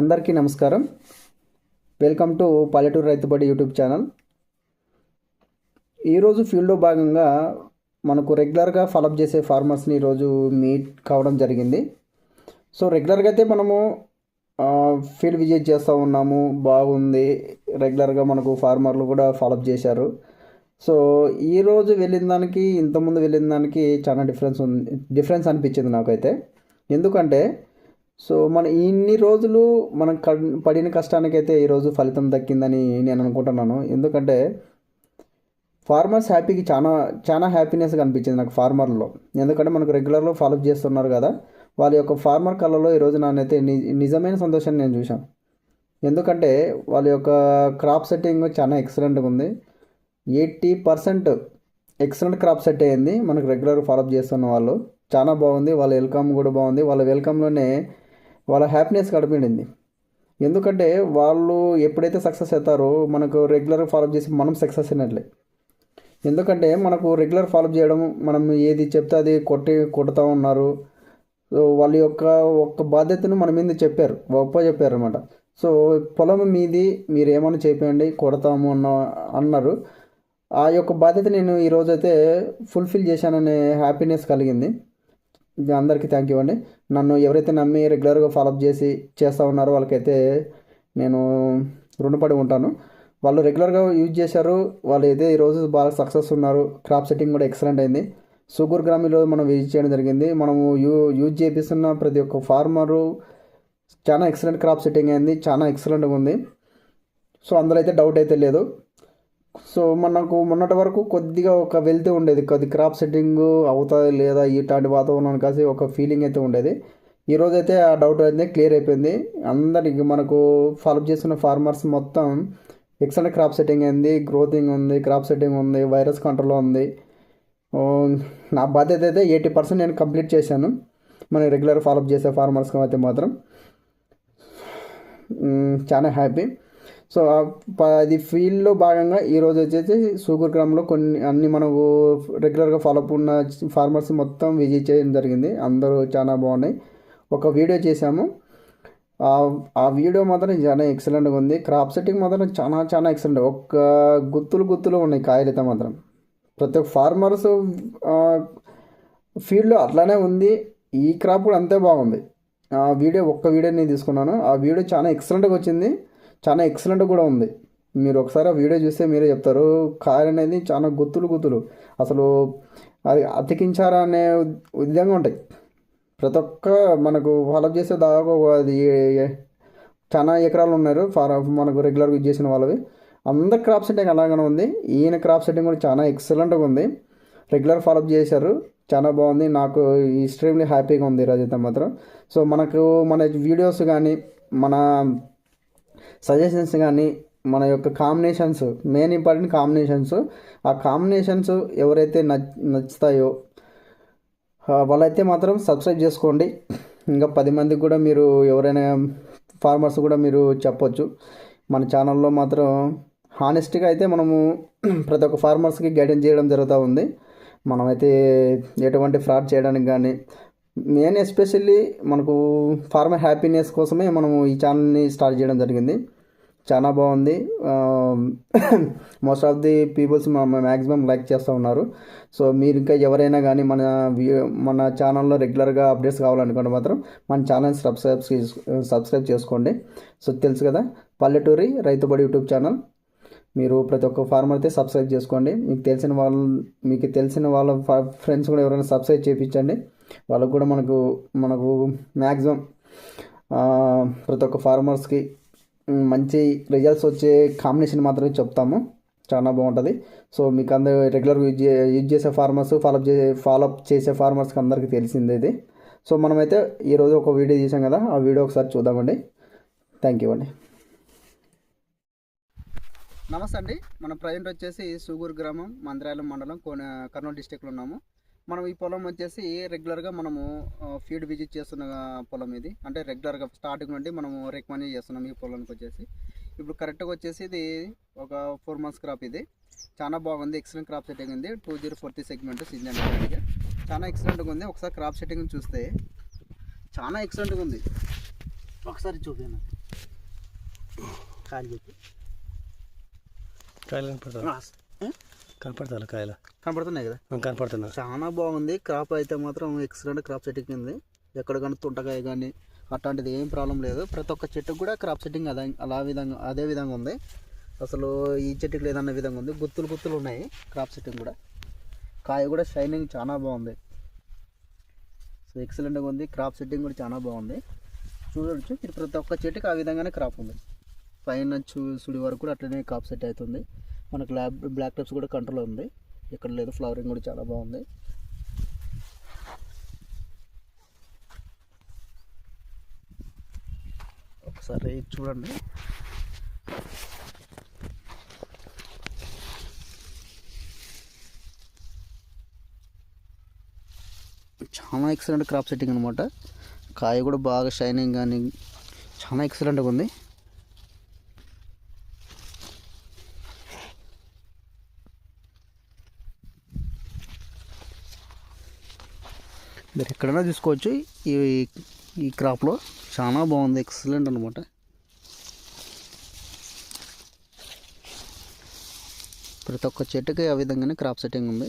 అందరికీ నమస్కారం. Welcome to పల్లెటూరు రైతుబడి యూట్యూబ్ ఛానల్ ఈరోజు ఫీల్డ్లో భాగంగా మనకు రెగ్యులర్గా ఫాలోఅప్ చేసే ఫార్మర్స్ని ఈరోజు మీట్ కావడం జరిగింది. సో రెగ్యులర్గా అయితే మనము ఫీల్డ్ విజిట్ చేస్తూ ఉన్నాము. బాగుంది. రెగ్యులర్గా మనకు ఫార్మర్లు కూడా ఫాలోఅప్ చేశారు. సో ఈరోజు వెళ్ళిన దానికి ఇంతకుముందు వెళ్ళిన దానికి చాలా డిఫరెన్స్ ఉంది డిఫరెన్స్ అనిపించింది నాకైతే. ఎందుకంటే సో మన ఇన్ని రోజులు మనం కడ్- పడిన కష్టానికైతే ఈరోజు ఫలితం దక్కిందని నేను అనుకుంటున్నాను. ఎందుకంటే ఫార్మర్స్ హ్యాపీకి చాలా చాలా హ్యాపీనెస్ కనిపించింది నాకు ఫార్మర్లో. ఎందుకంటే మనకు రెగ్యులర్లో ఫాలోఅప్ చేస్తున్నారు కదా వాళ్ళ యొక్క ఫార్మర్ కళ్ళలో ఈరోజు నానైతే నిజమైన సంతోషాన్ని నేను చూశాను. ఎందుకంటే వాళ్ళ యొక్క క్రాప్ సెట్టింగ్ చాలా ఎక్సలెంట్గా ఉంది. Eighty percent excellent crop set అయ్యింది మనకు రెగ్యులర్ ఫాలోఅప్ చేస్తున్న వాళ్ళు. చాలా బాగుంది. వాళ్ళ వెల్కమ్ కూడా బాగుంది. వాళ్ళ వెల్కమ్లోనే వాళ్ళ హ్యాపీనెస్ గడిపిండింది. ఎందుకంటే వాళ్ళు ఎప్పుడైతే సక్సెస్ అవుతారో మనకు రెగ్యులర్ ఫాలోఅప్ చేసి మనం సక్సెస్ అయినట్లే. ఎందుకంటే మనకు రెగ్యులర్ ఫాలోఅప్ చేయడం మనం ఏది చెప్తే అది కొట్టి కొడుతూ ఉన్నారు. సో వాళ్ళ యొక్క ఒక్క బాధ్యతను మన మీద చెప్పారు గొప్ప చెప్పారు అనమాట సో పొలం మీది మీరు ఏమైనా చేయండి కొడతాము అన్న అన్నారు. ఆ యొక్క బాధ్యత నేను ఈరోజైతే ఫుల్ఫిల్ చేశాననే హ్యాపీనెస్ కలిగింది. అందరికీ థ్యాంక్ యూ అండి. నన్ను ఎవరైతే నమ్మి రెగ్యులర్గా ఫాలోఅప్ చేసి చేస్తూ ఉన్నారో వాళ్ళకైతే నేను రుణపడి ఉంటాను. వాళ్ళు రెగ్యులర్గా యూజ్ చేశారు. వాళ్ళు అయితే ఈరోజు బాగా సక్సెస్ ఉన్నారు. క్రాప్ సెట్టింగ్ కూడా ఎక్సలెంట్ అయింది. సుగూర్ గ్రామీలో మనం విజిట్ చేయడం జరిగింది. మనము యూ యూజ్ చేపిస్తున్న ప్రతి ఒక్క ఫార్మరు చాలా ఎక్సలెంట్ క్రాప్ సెట్టింగ్ అయింది. చాలా ఎక్సలెంట్గా ఉంది. సో అందులో అయితే డౌట్ అయితే లేదు. సో మనకు మొన్నటి వరకు కొద్దిగా ఒక వెళ్తే ఉండేది. కొద్ది క్రాప్ సెట్టింగ్ అవుతుంది లేదా ఇట్లాంటి వాతావరణం కాసి ఒక ఫీలింగ్ అయితే ఉండేది. ఈరోజు అయితే ఆ డౌట్ అయితే క్లియర్ అయిపోయింది. అందరికి మనకు ఫాలోఅప్ చేస్తున్న ఫార్మర్స్ మొత్తం ఎక్సలెంట్ క్రాప్ సెట్టింగ్ అయింది గ్రోతింగ్ ఉంది క్రాప్ సెట్టింగ్ ఉంది వైరస్ కంట్రోల్ ఉంది. నా బాధ్యత అయితే ఎయిటీ పర్సెంట్ నేను కంప్లీట్ చేశాను. మన రెగ్యులర్ ఫాలోఅప్ చేసే ఫార్మర్స్కి అయితే మాత్రం. చాలా హ్యాపీ సో ప- అది ఫీల్డ్లో భాగంగా ఈరోజు వచ్చేసి సూగూర్ గ్రామంలో కొన్ని అన్ని మనకు రెగ్యులర్గా ఫాలో అప్ ఉన్న ఫార్మర్స్ మొత్తం విజిట్ చేయడం జరిగింది. అందరూ చాలా బాగున్నాయి. ఒక వీడియో చేశాము. ఆ వీడియో మాత్రం చాలా ఎక్సలెంట్గా ఉంది. క్రాప్ సెట్టింగ్ మాత్రం చాలా చాలా ఎక్సలెంట్ ఒక్క గుత్తులు గుత్తులు ఉన్నాయి కాయలైతే మాత్రం. ప్రతి ఒక్క ఫార్మర్స్ ఫీల్డ్లో అట్లానే ఉంది. ఈ క్రాప్ కూడా అంతే బాగుంది. ఆ వీడియో ఒక్క వీడియో నేను తీసుకున్నాను. ఆ వీడియో చాలా ఎక్సలెంట్గా వచ్చింది. చాలా ఎక్సలెంట్ కూడా ఉంది. మీరు ఒకసారి ఆ వీడియో చూస్తే మీరే చెప్తారు. కార్ అనేది చాలా గుత్తులు గుత్తులు. అసలు అది అతికించారా అనే విధంగా ఉంటాయి. ప్రతి ఒక్క మనకు ఫాలోఅప్ చేసే దాదాపు అది చాలా ఎకరాలు ఉన్నారు. ఫార్ మనకు రెగ్యులర్గా యూజ్ చేసిన వాళ్ళవి. అందరు క్రాప్ సెట్టింగ్ అలాగనే ఉంది. ఈయన క్రాప్ సెట్టింగ్ కూడా చాలా ఎక్సలెంట్గా ఉంది. రెగ్యులర్ ఫాలోఅప్ చేశారు. చాలా బాగుంది. నాకు ఎక్స్ట్రీమ్లీ హ్యాపీగా ఉంది రజిత మాత్రం. సో మనకు మన వీడియోస్ కానీ మన సజెషన్స్ కానీ మన యొక్క కాంబినేషన్స్ మెయిన్ ఇంపార్టెంట్ కాంబినేషన్స్ ఆ కాంబినేషన్స్ ఎవరైతే నచ్చుతాయో వాళ్ళైతే మాత్రం సబ్స్క్రైబ్ చేసుకోండి. ఇంకా పది మందికి కూడా మీరు ఎవరైనా ఫార్మర్స్ కూడా మీరు చెప్పొచ్చు. మన ఛానల్లో మాత్రం హానెస్ట్గా అయితే మనము ప్రతి ఒక్క ఫార్మర్స్కి గైడెన్స్ చేయడం జరుగుతూ ఉంది. మనమైతే ఎటువంటి ఫ్రాడ్ చేయడానికి కానీ మెయిన్ ఎస్పెషల్లీ మనకు ఫార్మర్ హ్యాపీనెస్ కోసమే మనము ఈ ఛానల్ని స్టార్ట్ చేయడం జరిగింది. చాలా బాగుంది. Most of the peoples maximum like చేస్తూ ఉన్నారు. సో మీరు ఇంకా ఎవరైనా కానీ మన వ్యూ- మన ఛానల్లో రెగ్యులర్గా అప్డేట్స్ కావాలనుకుంటే మాత్రం మన ఛానల్ సబ్స్క్రైబ్ సబ్స్క్రైబ్ చేసుకోండి. సో తెలుసు కదా పల్లెటూరి రైతుబడి యూట్యూబ్ ఛానల్. మీరు ప్రతి ఒక్క ఫార్మర్ అయితే సబ్స్క్రైబ్ చేసుకోండి. మీకు తెలిసిన వాళ్ళు మీకు తెలిసిన వాళ్ళ ఫ్రెండ్స్ కూడా ఎవరైనా సబ్స్క్రైబ్ చేయించండి వాళ్ళకు కూడా మనకు మనకు మ్యాక్సిమం ప్రతి ఒక్క ఫార్మర్స్కి మంచి రిజల్ట్స్ వచ్చే కాంబినేషన్ మాత్రమే చెప్తాము. చాలా బాగుంటుంది. సో మీకు అందరూ రెగ్యులర్ యూజ్ యూజ్ చేసే ఫార్మర్స్ ఫాలోఅప్ చేసే ఫాలోఅప్ చేసే ఫార్మర్స్కి అందరికీ తెలిసిందే ఇది. సో మనమైతే ఈరోజు ఒక వీడియో చేసాం కదా ఆ వీడియో ఒకసారి చూద్దామండి థ్యాంక్ యూ అండి. నమస్తే అండి. మన ప్రజెంట్ వచ్చేసి సూగూరు గ్రామం మందిరాలం మండలం కోన కర్నూలు డిస్టిక్లో ఉన్నాము. మనం ఈ పొలం వచ్చేసి రెగ్యులర్గా మనము ఫీల్డ్ విజిట్ చేస్తున్న పొలం ఇది. అంటే రెగ్యులర్గా స్టార్టింగ్ నుండి మనము రికమెండ్ చేస్తున్నాం ఈ పొలానికి వచ్చేసి. ఇప్పుడు కరెక్ట్గా వచ్చేసి ఇది ఒక ఫోర్ మంత్స్ క్రాప్ ఇది. చాలా బాగుంది ఎక్సలెంట్ క్రాప్ సెట్టింగ్ ఉంది. Two zero forty segment season చాలా ఎక్సలెంట్గా ఉంది. ఒకసారి క్రాప్ సెట్టింగ్ చూస్తే చాలా ఎక్సలెంట్గా ఉంది. ఒకసారి చూపాను కాయలు చెప్పి. కనపడతా కనపడతా కాయలు. కనపడుతున్నాయి కదా? ఆ, కనపడుతున్నా చాలా బాగుంది. క్రాప్ అయితే మాత్రం ఎక్సలెంట్ క్రాప్ సెట్టింగ్ ఉంది. ఎక్కడ కానీ తుంటకాయ కానీ అట్లాంటిది ఏం ప్రాబ్లం లేదు. ప్రతి ఒక్క చెట్టుకు కూడా క్రాప్ సెట్టింగ్ అదే అలా విధంగా అదే విధంగా ఉంది. అసలు ఈ చెట్టుకి లేదన్న విధంగా ఉంది. గుత్తులు గుత్తులు ఉన్నాయి క్రాప్ సెట్టింగ్ కూడా. కాయ కూడా షైనింగ్ చాలా బాగుంది. సో ఎక్సలెంట్గా ఉంది. క్రాప్ సెట్టింగ్ కూడా చాలా బాగుంది. చూడొచ్చు. ఇది ప్రతి ఒక్క చెట్టుకి ఆ విధంగానే క్రాప్ ఉంది. పైన చూ సుడి వరకు కూడా అట్లనే క్రాప్ సెట్ అవుతుంది. మనకు ల్యాబ్ బ్లాక్ టెప్స్ కూడా కంట్రోల్ ఉంది. ఇక్కడ లేదు ఫ్లవరింగ్ కూడా చాలా బాగుంది. ఒకసారి చూడండి. చాలా ఎక్సలెంట్ క్రాప్ సెట్టింగ్ అనమాట కాయ కూడా బాగా షైనింగ్ కానీ చాలా ఎక్సలెంట్గా ఉంది. మీరు ఎక్కడైనా చూసుకోవచ్చు. ఈ ఈ క్రాప్లో చాలా బాగుంది. ఎక్సలెంట్ అనమాట ప్రతి ఒక్క చెట్టుకి ఆ విధంగానే క్రాప్ సెట్టింగ్ ఉంది.